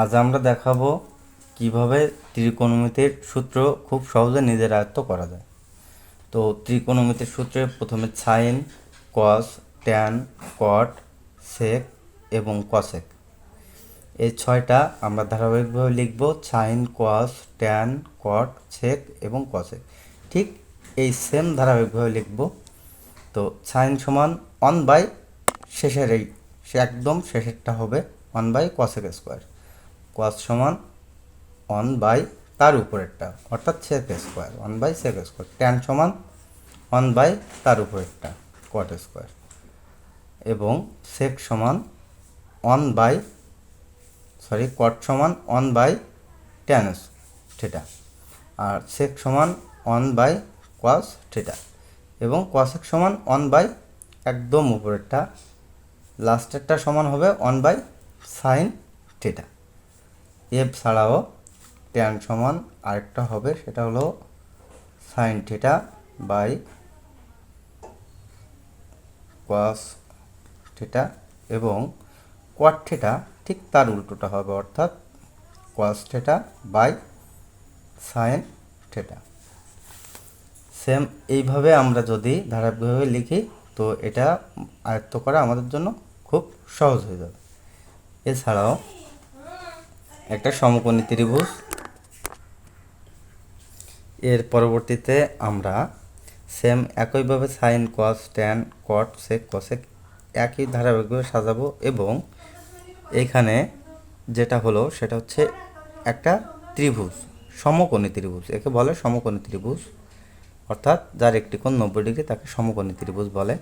আজ আমরা দেখাবো কীভাবে ত্রিকোণমিতির সূত্র খুব সহজে নিজের আয়ত্ত করা যায়। তো ত্রিকোণমিতির সূত্রে প্রথমে সাইন কস ট্যান কট সেক এবং কসেক এই ছয়টা আমরা ধারাবাহিকভাবে লিখব সাইন কস ট্যান কট সেক এবং কসেক ঠিক এই সেম ধারাবাহিকভাবে লিখব। তো সাইন সমান ওয়ান বাই শেষের এই, একদম শেষেরটা হবে one by cosec square cos সমান ওয়ান বাই তার উপরেরটা, অর্থাৎ sec square one by sec square tan সমান ওয়ান বাই তার উপরেরটা কট স্কোয়ার এবং সেক সমান ওয়ান বাই সরি কট সমান ওয়ান বাই ট্যান থিটা আর সেক সমান ওয়ান বাই কস থিটা এবং কসেক সমান ওয়ান বাই একদম উপরেরটা লাস্টেরটা সমান হবে ওয়ান বাই সাইন থিটা এফ ছাড়াও ট্যান সমান আরেকটা হবে, সেটা হলো sine theta by cos theta এবং কোয়াট থিটা ঠিক তার উল্টোটা হবে, অর্থাৎ cos theta by sine theta same এইভাবে আমরা যদি ধারাবাহিকভাবে লিখি, তো এটা আয়ত্ত করা আমাদের জন্য খুব সহজ হয়ে যাবে। এছাড়াও একটা সমকোণী ত্রিভুজ। এর পরবর্তীতে আমরা সেম একইভাবে sine cos tan cot sec cosec একই ধারাবাহিকভাবে সাজাবো এবং এইখানে যেটা হলো সেটা হচ্ছে একটা ত্রিভুজ, সমকোণী ত্রিভুজ। একে বলে সমকোণী ত্রিভুজ। অর্থাৎ যার একটি কোণ নব্বই ডিগ্রি তাকে সমকোণী ত্রিভুজ বলে।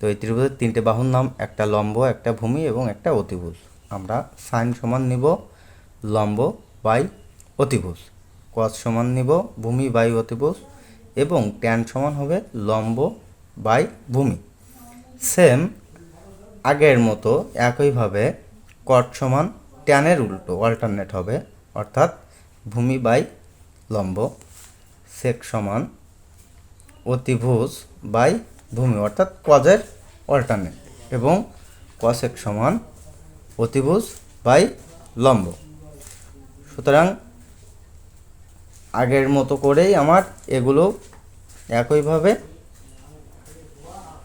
তো এই ত্রিভুজের তিনটে বাহুর নাম, একটা লম্ব, একটা ভূমি এবং একটা অতিভুজ। আমরা সাইন সমান নিব। লম্ব বাই অতিভুজ। কস সমান নিব ভূমি বাই অতিভুজ এবং ট্যান সমান হবে লম্ব বাই ভূমি। সেম আগের মতো একইভাবে কট সমান ট্যানের উল্টো অল্টারনেট হবে, অর্থাৎ ভূমি বাই লম্ব, সেক সমান অতিভুজ বাই ভূমি, অর্থাৎ কজের অল্টারনেট এবং কসেক সমান অতিভুজ বাই লম্ব। সুতরাং আগের মতো করেই আমার এগুলো একইভাবে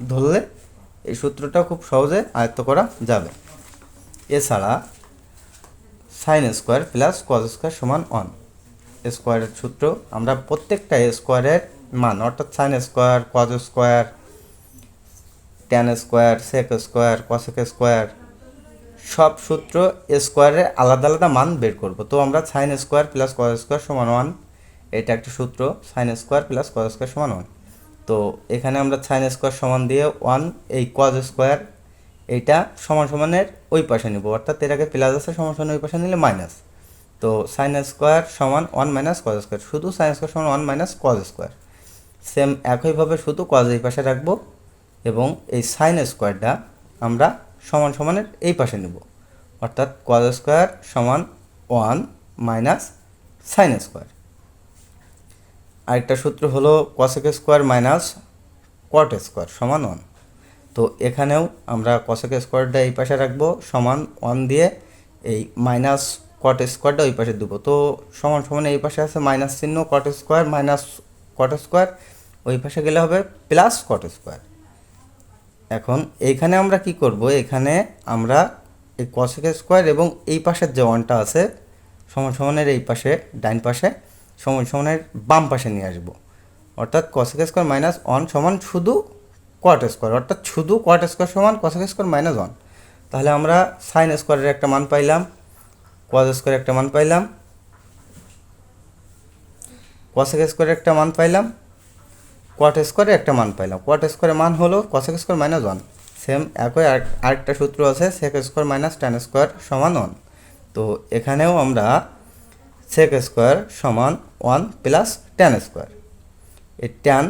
ধরলে এই সূত্রটা খুব সহজে আয়ত্ত করা যাবে। এছাড়া sine square plus cos square সমান ওয়ান স্কোয়ারের সূত্র আমরা প্রত্যেকটা স্কোয়ারের মান, অর্থাৎ sine square cos square tan square sec square cosec square সব সূত্র স্কোয়ারের আলাদা আলাদা মান বের করব। তো আমরা sine square plus cos square সমান ওয়ান এটা একটা সূত্র sine square plus cos square সমান ওয়ান তো এখানে আমরা সাইন স্কোয়ার সমান দিয়ে ওয়ান এই কজ স্কোয়ার এইটা সমান সমানের ওই পাশে নিব। অর্থাৎ এর আগে প্লাস আছে, সমান সমান ওই পাশে নিলে মাইনাস তো সাইন স্কোয়ার সমান ওয়ান মাইনাস কজ স্কোয়ার, শুধু সাইন স্কোয়ার সমান one minus cos square. Same একইভাবে শুধু কজ এই পাশে রাখব এবং এই সাইন স্কোয়ারটা আমরা সমান সমানের এই পাশে নেব। অর্থাৎ কজ স্কোয়ার সমান ওয়ান মাইনাস সাইন স্কোয়ার আরেকটা সূত্র হলো cosec square minus cot square সমান ওয়ান তো এখানেও আমরা কসেক স্কোয়ারটা এই পাশে রাখব, সমান ওয়ান দিয়ে এই মাইনাস কট স্কোয়ারটা ওই পাশে দেবো। তো সমান সমান এই পাশে আছে মাইনাস চিহ্ন cot square minus cot square ওই পাশে গেলে হবে প্লাস কট স্কোয়ার এখন এইখানে আমরা কি করব? এখানে আমরা এই কসেক স্কোয়ার এবং এই পাশের যে ওয়ানটা আছে, সমান সমানের এই পাশে ডাইন পাশে, সমান সমানের বাম পাশে নিয়ে আসব। অর্থাৎ কসেক স্কোয়ার মাইনাস ওয়ান সমান শুধু কোয়াট স্কোয়ার অর্থাৎ শুধু কোয়াট স্কোয়ার সমান কসেক স্কোয়ার মাইনাস ওয়ান তাহলে আমরা সাইন স্কোয়ারের একটা মান পাইলাম কজ স্কোয়ারের একটা মান পাইলাম কসেক স্কোয়ারের একটা মান পাইলাম কোয়াট স্কোয়ারের একটা মান পাইলাম। কোয়াট স্কোয়ারের মান হলো cosec square minus one same একই আরেক- আরেকটা সূত্র আছে sec square minus tan square সমান ওয়ান তো এখানেও আমরা সেক স্কোয়ার সমান ওয়ান প্লাস টেন স্কোয়ার এই ট্যান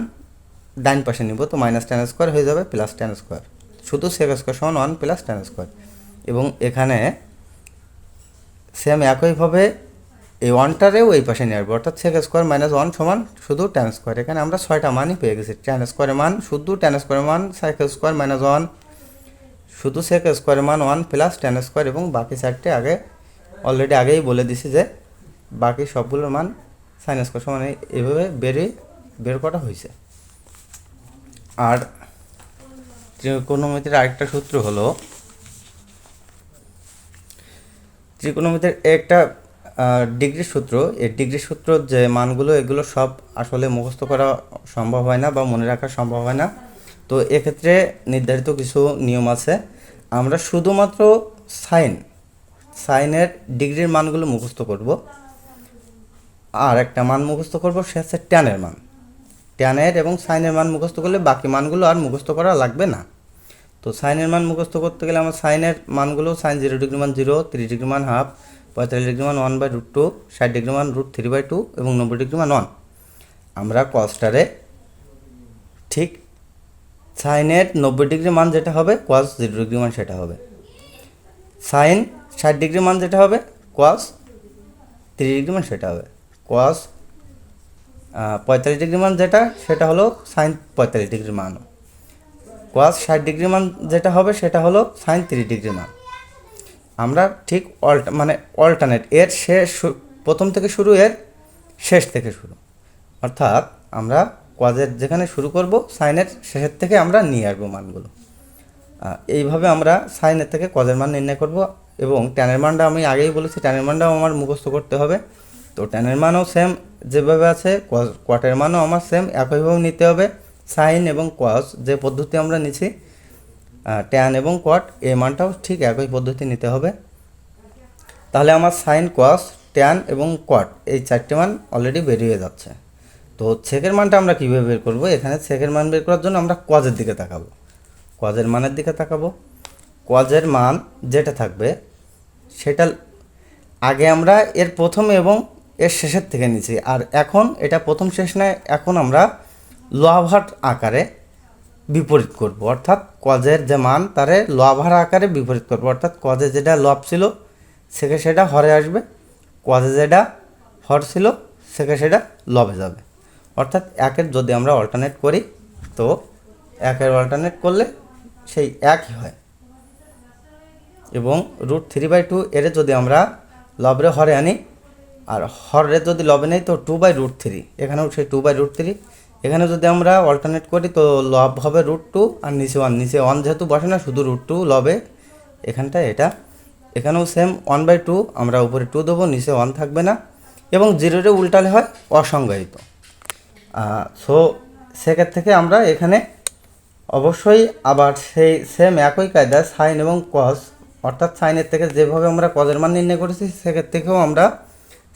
ডাইন পাশে নিব তো মাইনাস টেন স্কোয়ার হয়ে যাবে প্লাস টেন স্কোয়ার শুধু সেক স্কোয়ার সমান ওয়ান প্লাস টেন স্কোয়ার এবং এখানে সেম একইভাবে এই ওয়ানটারেও এই পাশে নিয়ে আসব অর্থাৎ সেক স্কোয়ার মাইনাস ওয়ান সমান শুধু ট্যান স্কোয়ার এখানে আমরা ছয়টা মানই পেয়ে গেছি ট্যান স্কোয়ারের মান শুধু ট্যান স্কোয়ারের মান সেক স্কোয়ার মাইনাস ওয়ান শুধু সেক স্কোয়ারের মান ওয়ান প্লাস ট্যান স্কোয়ার এবং বাকি চারটে আগে অলরেডি আগেই বলে দিছি যে বাকি সবগুলোর মান সাইন স্কোয়ার সমান এই- এভাবে বেরিয়ে বের করা হয়েছে। আর ত্রিকোণমিতির আরেকটা সূত্র হলো, ত্রিকোণমিতির একটা ডিগ্রি সূত্র। এই ডিগ্রি সূত্র যে মানগুলো, এগুলো সব আসলে মুখস্থ করা সম্ভব হয় না বা মনে রাখা সম্ভব হয় না। তো এক্ষেত্রে নির্ধারিত কিছু নিয়ম আছে। আমরা শুধুমাত্র সাইন, সাইনের ডিগ্রির মানগুলো মুখস্থ করব। আর একটা মান মুখস্থ করব, সে হচ্ছে ট্যানের মান। ট্যানের এবং সাইনের মান মুখস্থ করলে বাকি মানগুলো আর মুখস্থ করা লাগবে না। তো সাইনের মান মুখস্থ করতে গেলে আমার সাইনের মানগুলো সাইন জিরো ডিগ্রি মান জিরো, তিরিশ ডিগ্রি মান হাফ পঁয়তাল্লিশ ডিগ্রি মান ওয়ান বাই রুট টু ষাট ডিগ্রি মান রুট থ্রি বাই টু এবং নব্বই ডিগ্রি মান ওয়ান আমরা কস্টারে ঠিক সাইনের নব্বই ডিগ্রি মান যেটা হবে কস জিরো ডিগ্রি মান সেটা হবে। সাইন ষাট ডিগ্রি মান যেটা হবে কস তিরিশ ডিগ্রি মান সেটা হবে। কস পঁয়তাল্লিশ ডিগ্রি মান যেটা, সেটা হলো সাইন পঁয়তাল্লিশ ডিগ্রি মান। কোয়াস ষাট ডিগ্রি মান যেটা হবে, সেটা হলো সাইন তিরিশ ডিগ্রি মান। আমরা ঠিক অল্টা মানে অল্টারনেট এর শেষ প্রথম থেকে শুরু, এর শেষ থেকে শুরু। অর্থাৎ আমরা কোয়াজের যেখানে শুরু করব সাইনের শেষের থেকে আমরা নিয়ে আসব মানগুলো। এইভাবে আমরা সাইনের থেকে কজের মান নির্ণয় করব এবং ট্যানের মানটা আমি আগেই বলেছি ট্যানের মানটাও আমার মুখস্থ করতে হবে। তো ট্যানের মানও সেম যেভাবে আছে কোয়াটের মানও আমার সেম একইভাবে নিতে হবে। সাইন এবং কস যে পদ্ধতি আমরা নিছি ট্যান এবং কোয়াট এই মানটাও ঠিক একই পদ্ধতি নিতে হবে। তাহলে আমার সাইন কস ট্যান এবং কোয়াট এই চারটে মান অলরেডি বেরিয়ে যাচ্ছে। তো ছেকের মানটা আমরা কীভাবে বের করব? এখানে ছেকের মান বের করার জন্য আমরা কজের দিকে তাকাবো। কজের মানের দিকে তাকাবো। কজের মান যেটা থাকবে, সেটা আগে আমরা এর প্রথম এবং এর শেষের থেকে নিয়েছি আর এখন, এটা প্রথম শেষ নয়, এখন আমরা লোহাভাট আকারে বিপরীত করব। অর্থাৎ কজের যে মান, তারে লভার আকারে বিপরীত করব। অর্থাৎ কজে যেটা লব ছিল, সেকে সেটা হরে আসবে। কজে যেটা হর ছিল, সেকে সেটা লবে যাবে। অর্থাৎ একের যদি আমরা অল্টারনেট করি, তো একের অল্টারনেট করলে সেই একই হয়। এবং রুট থ্রি বাই টু এর যদি আমরা লবরে হরে আনি, আর হরে যদি লবে নেই, তো টু বাই রুট থ্রি এখানেও সেই টু বাই রুট থ্রি এখানে যদি আমরা অল্টারনেট করি, তো লব হবে রুট টু আর নিচে ওয়ান নিচে ওয়ান যেহেতু বসে না, শুধু রুট টু লবে এখানটা এটা। এখানেও সেম ওয়ান বাই টু আমরা উপরে টু দেবো, নিচে ওয়ান থাকবে না। এবং জিরোরে উল্টালে হয় অসংজ্ঞায়িত। সো সেকের থেকে আমরা এখানে অবশ্যই আবার সেই সেম একই কায়দা সাইন এবং কস অর্থাৎ সাইনের থেকে যেভাবে আমরা কজের মান নির্ণয় করেছি সেকের থেকেও আমরা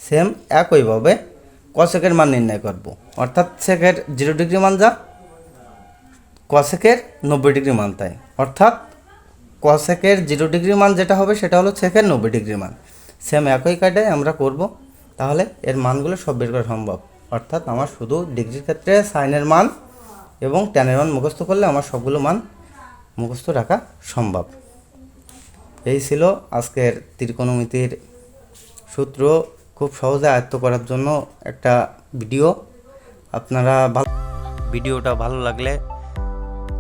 সেম একইভাবে কসেকের মান নির্ণয় করব। অর্থাৎ সেকের জিরো ডিগ্রি মান যা কসেকের নব্বই ডিগ্রি মান তাই। অর্থাৎ কসেকের জিরো ডিগ্রি মান যেটা হবে সেটা হলো সেকের নব্বই ডিগ্রি মান। সেম একই কায়দায় আমরা করব, তাহলে এর মানগুলো সব বের করা সম্ভব। অর্থাৎ আমার শুধু ডিগ্রির ক্ষেত্রে সাইনের মান এবং ট্যানের মান মুখস্থ করলে আমার সবগুলো মান মুখস্থ রাখা সম্ভব। এই ছিল আজকের ত্রিকোণমিতির সূত্র। খুব সহজে আয়ত্ত করার জন্য একটা ভিডিও। আপনারা ভালো ভিডিওটা ভালো লাগলে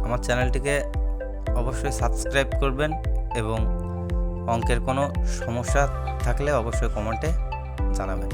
আমার চ্যানেলটিকে অবশ্যই সাবস্ক্রাইব করবেন এবং অঙ্কের কোনো সমস্যা থাকলে অবশ্যই কমেন্টে জানাবেন।